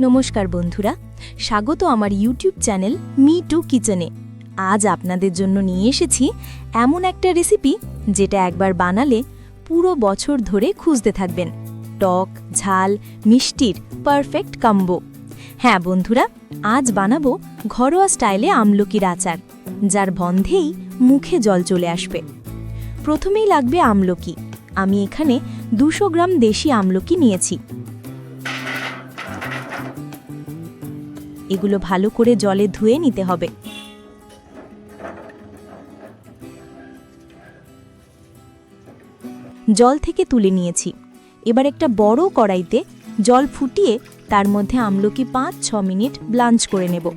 নমস্কার বন্ধুরা, স্বাগত আমার ইউটিউব চ্যানেল মি টু কিচেনে। আজ আপনাদের জন্য নিয়ে এসেছি এমন একটা রেসিপি যেটা একবার বানালে পুরো বছর ধরে খুঁজতে থাকবেন। টক, ঝাল, মিষ্টির পারফেক্ট কাম্বো হ্যাঁ বন্ধুরা, আজ বানাবো ঘরোয়া স্টাইলে আমলকির আচার, যার বন্ধেই মুখে জল চলে আসবে। প্রথমেই লাগবে আমলকি। আমি এখানে দুশো গ্রাম দেশি আমলকি নিয়েছি। এগুলো ভালো করে জলে ধুয়ে নিতে হবে। জল থেকে তুলে নিয়েছি। এবার একটা বড় কড়াইতে জল ফুটিয়ে তার মধ্যে আমলকি পাঁচ, ছ মিনিট ব্লাঞ্চ করে নেব।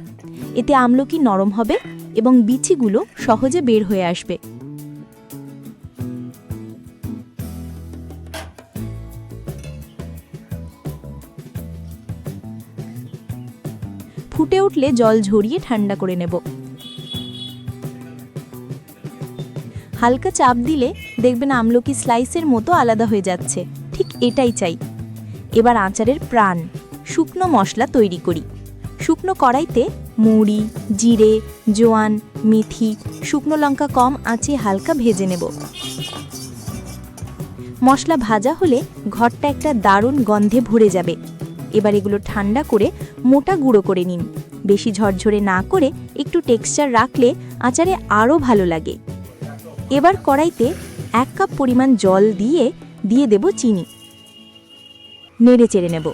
এতে আমলকি নরম হবে এবং বিচিগুলো সহজে বের হয়ে আসবে। ফুটে উঠলে জল ঝরিয়ে ঠান্ডা করে নেব। হালকা চাপ দিলে দেখবেন আমলকি স্লাইসের মতো আলাদা হয়ে যাচ্ছে। ঠিক এটাই চাই। এবার আচারের প্রাণ, শুকনো মশলা তৈরি করি। শুকনো কড়াইতে মুড়ি, জিরে, জোয়ান, মেথি, শুকনো লঙ্কা কম আঁচে হালকা ভেজে নেব। মশলা ভাজা হলে ঘরটা একটা দারুণ গন্ধে ভরে যাবে। এবার এগুলো ঠান্ডা করে মোটা গুঁড়ো করে নিন। বেশি ঝরঝরে না করে একটু টেক্সচার রাখলে আচারে আরও ভালো লাগে। এবার কড়াইতে এক কাপ পরিমাণ জল দিয়ে দিয়ে দেব চিনি। নেড়ে চেড়ে নেব।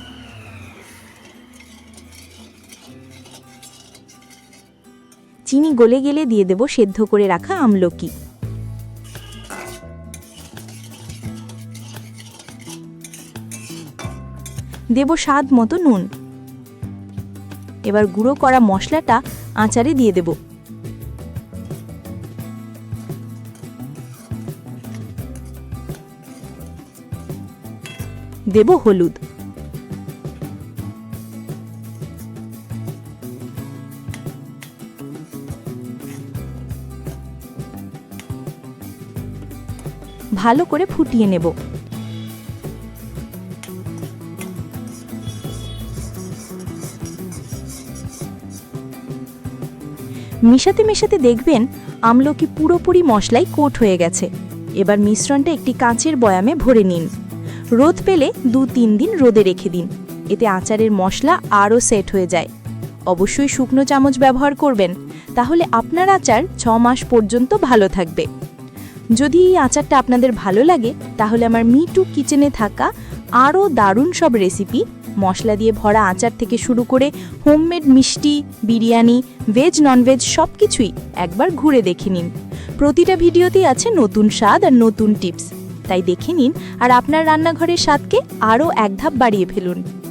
চিনি গলে গেলে দিয়ে দেব সেদ্ধ করে রাখা আমলকি। দেব স্বাদ মতো নুন। এবার গুঁড়ো করা মশলাটা আচারে দিয়ে দেব। দেব হলুদ। ভালো করে ফুটিয়ে নেব। মিশাতে মেশাতে দেখবেন আমলকি পুরোপুরি মশলাই কোট হয়ে গেছে। এবার মিশ্রণটা একটি কাঁচের বয়ামে ভরে নিন। রোদ পেলে দু তিন দিন রোদে রেখে দিন। এতে আচারের মশলা আরও সেট হয়ে যায়। অবশ্যই শুকনো চামচ ব্যবহার করবেন, তাহলে আপনার আচার ছ মাস পর্যন্ত ভালো থাকবে। যদি এই আচারটা আপনাদের ভালো লাগে, তাহলে আমার মিটু কিচেনে থাকা আরও দারুণ সব রেসিপি মশলা দিয়ে ভরা আচার থেকে শুরু করে হোমমেড মিষ্টি, বিরিয়ানি, ভেজ, ননভেজ সব কিছুই একবার ঘুরে দেখে নিন। প্রতিটা ভিডিওতেই আছে নতুন স্বাদ আর নতুন টিপস। তাই দেখে নিন আর আপনার রান্নাঘরের স্বাদকে আরও এক ধাপ বাড়িয়ে ফেলুন।